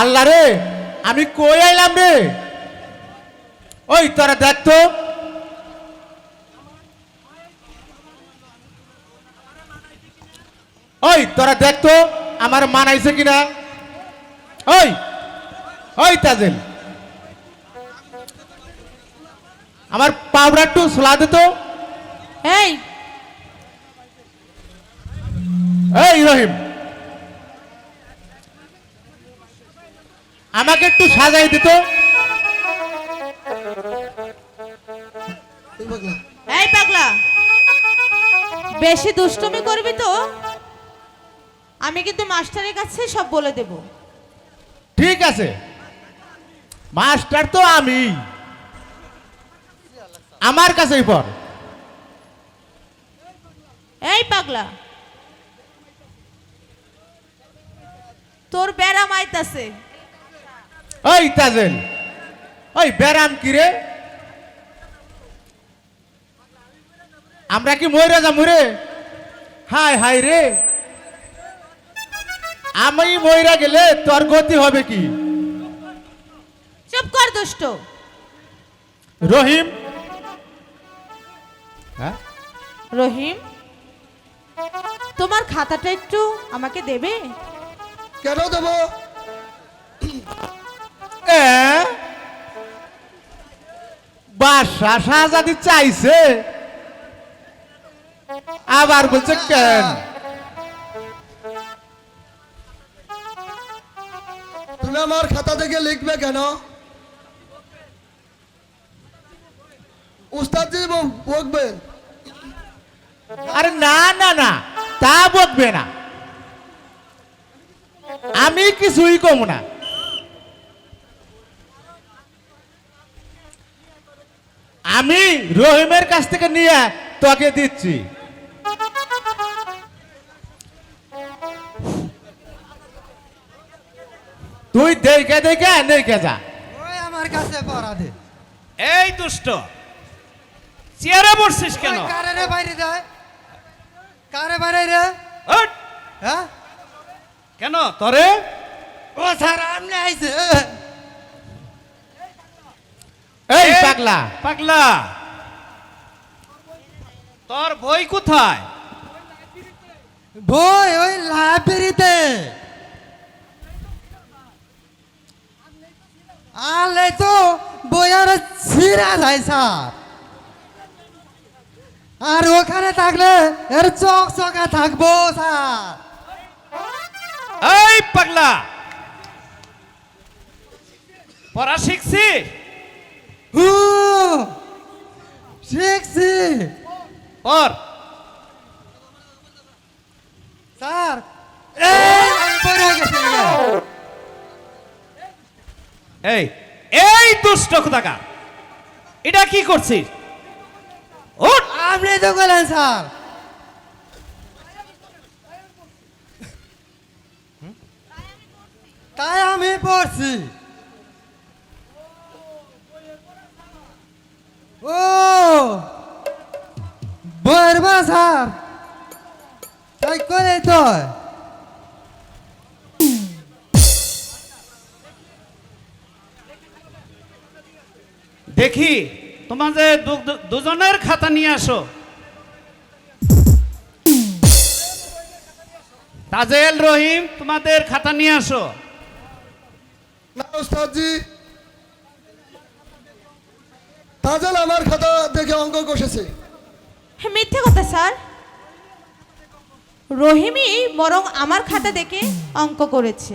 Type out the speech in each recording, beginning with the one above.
আল্লাহ রে আমি কই আইলাম রে? ওই তোরা দেখ তো। ওই তোরা দেখ তো আমার মানাইছে কিনা? ওই ওই তাজেল। আমার পাউডার টু সোলা দে তো। এই। এই রহিম। আমাকে একটু সাজাই দিত। এই পাগলা। বেশি দুষ্টুমি করবি তো? আমি কিন্তু মাস্টারের কাছে সব বলে দেব। ঠিক আছে। মাস্টার তো আমি। আমার কাছেই পর এই পাগলা। তোর ব্যারাম আইতাছে। ওই তাজেল ওই ব্যারাম কি রে? আমরা কি ময়রা যাব রে? হাই হাই রে। আমি ময়রা গেলে তোর গতি হবে কি? চুপ কর দুষ্ট। রহিম। হ্যাঁ? রহিম তোমার খাতাটা একটু আমাকে দেবে? কেন দেবো? বাদশা শাহজাদি চাইছে। আবার বলছে কেন? তুমি আমার খাতা থেকে লিখবে কেন? উস্তাদজি বকবে। আরে না না না তা বকবে না। আমি কিছুই কম না। আমি রহিমের কাছ থেকে নিয়ে তোকে দিচ্ছি। তুই দেখে দেখে দেখে যা। ওই আমার কাছে পড়া দে। এই দুষ্ট চেয়ারে বসছিস কেন? কারে রে বাইরে দেয় কারে বাইরে রে! হ্যাঁ? কেন তরে? ও স্যার আমনে আইছে। এই পাগলা। পাগলা। তোর বই কোথায়? বই ওই লাইব্রেরিতে। আলে তো বই আর ছিঁড়া যায় স্যার। আর ওখানে থাকলে এর চক চকা থাকব স্যার। এই পাগলা। পড়া শিখছিস? হু শিখছি। পর। স্যার। এই। এই এই দুষ্ট কোথাকা এটা কি করছিস? ওঠ আপনি তো গেলেন স্যার। তাই আমি পড়ছি। ও! বরবা স্যার তাই করে তো দেখি তোমাদের দুজনের খাতা নিয়ে আসো। তাজেল রহিম তোমাদের খাতা নিয়ে আসো। না তাজাল আমার খাতা দেখে অঙ্ক কষেছে। মিথ্যে কথা স্যার। রহিমই বরং আমার খাতা দেখে অঙ্ক করেছে।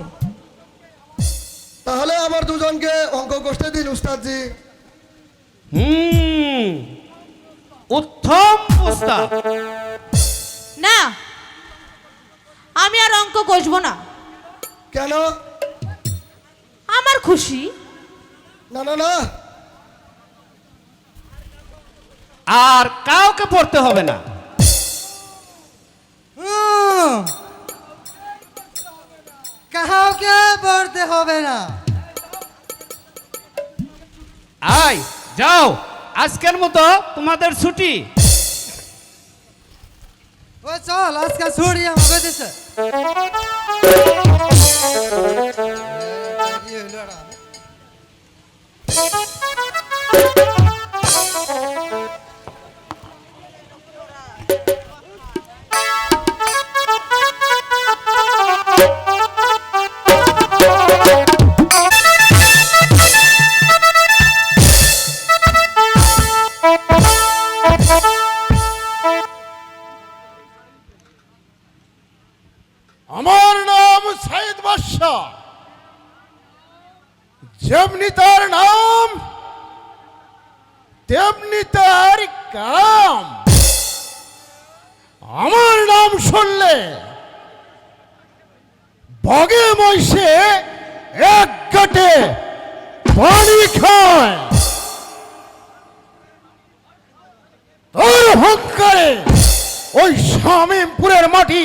তাহলে আমার দুজনকে অঙ্ক কষতে দিন উস্তাদজি। হুম উত্তম প্রস্তাব না আমি আর অঙ্ক কষবো না। কেন? আমার খুশি। না না না। আর কাউকে পড়তে হবে না। কাউকে পড়তে হবে না। আয় যাও আজকের মতো তোমাদের ছুটি। ও চল আজকে ছুটি আমাকে দিছে। আমার নাম সাইদ বাদশাহ। যেমনি তার নাম, তেমনি তার কাম। আমার নাম শুনলে বগে মহিষে এক গাটে পানি খায়। তোর হংকারে ওই শামীমপুরের মাটি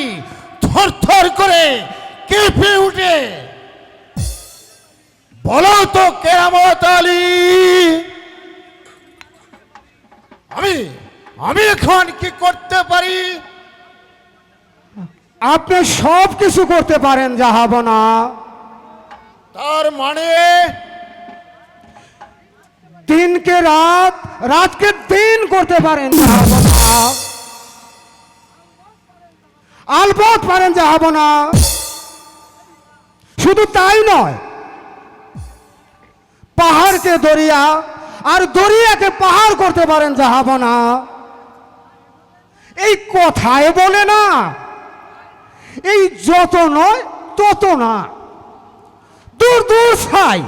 থরথর করে কেঁপে উঠে। বলো তো কেরামত আলী, আমি আমি এখন কি করতে পারি? আপনি সব কিছু করতে পারেন জাহাবনা তার মানে দিনকে রাত, রাতকে দিন করতে পারেন আলবত পারেন না শুধু তাই নয়, পাহাড়কে দরিয়া আর দরিয়াকে পাহাড় করতে পারেন যা হব না এই কথায় বলে না, এই যত নয় তত না। দূর দূর ছাই।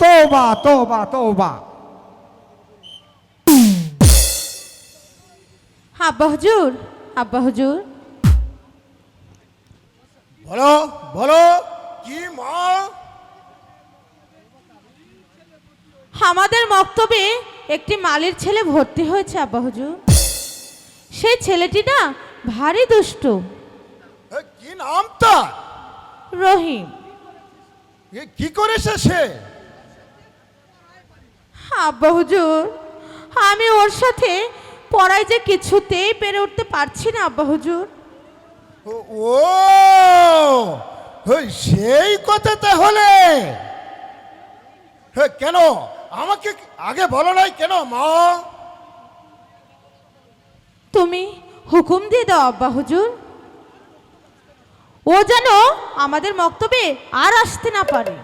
তোবা তোবা তোবা আব্বা হুজুর আব্বা হুজুর। বলো বলো কি মা? আমাদের মক্তবে একটি মালির ছেলে ভর্তি হয়েছে আব্বা হুজুর। সেই ছেলেটি না ভারী দুষ্ট। কি নাম তার? রহিম। কি করেছে সে আব্বা হুজুর আমি ওর সাথে পড়ায় যে কিছুতেই পেরে উঠতে পারছি না আব্বা হুজুর। ও সেই কথা তাহলে। হে, কেন? আমাকে আগে বলো নাই কেন মা? তুমি হুকুম দিয়ে দাও আব্বা হুজুর। ও যেন আমাদের মক্তবে আর আসতে না পারে।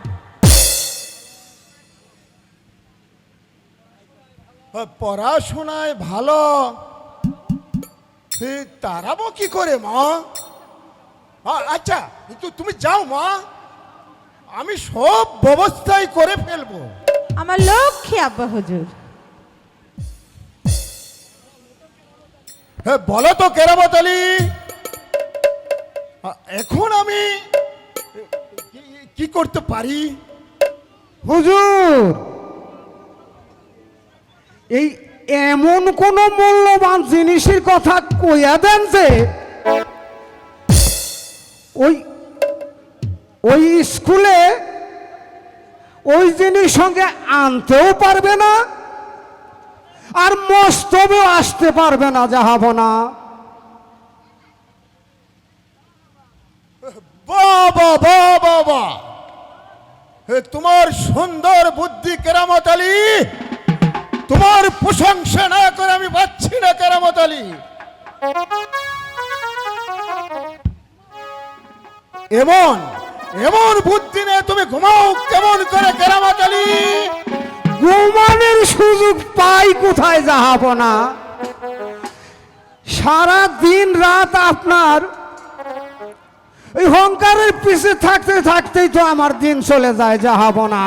পড়াশোনায় ভালো। তারাবো কি করে মা? আচ্ছা কিন্তু তুমি যাও মা। আমি সব ব্যবস্থাই করে ফেলব। আমার লক্ষ্মী আব্বা হুজুর। হ্যাঁ বলো তো কেরামত আলী। আ, এখন আমি কি- করতে পারি? হুজুর, এই এমন কোন মূল্যবান জিনিসের কথা কইয়া দেন যে ওই ওই স্কুলে ওই জিনিস সঙ্গে আনতেও পারবে না আর মস্তবেও আসতে পারবে না যাহাবনা বাবা বাবা এ, তোমার সুন্দর বুদ্ধি কেরামত আলী তোমার প্রশংসা না করে আমি পাচ্ছি না কেরামত আলী। এমন এমন বুদ্ধি নিয়ে তুমি ঘুমাও কেমন করে কেরামত আলী? ঘুমানোর সুযোগ পাই কোথায় যাহাবনা সারা দিন রাত আপনার ওই হংকারের পিছে থাকতে থাকতেই তো আমার দিন চলে যায় যাহাবনা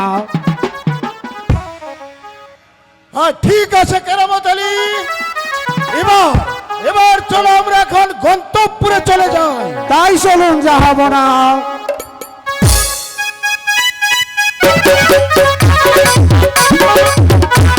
হ্যাঁ ঠিক আছে কেরামত আলী। এবার এবার চলো আমরা এখন গন্তব্যে চলে যাই। তাই চলুন যাহাবনা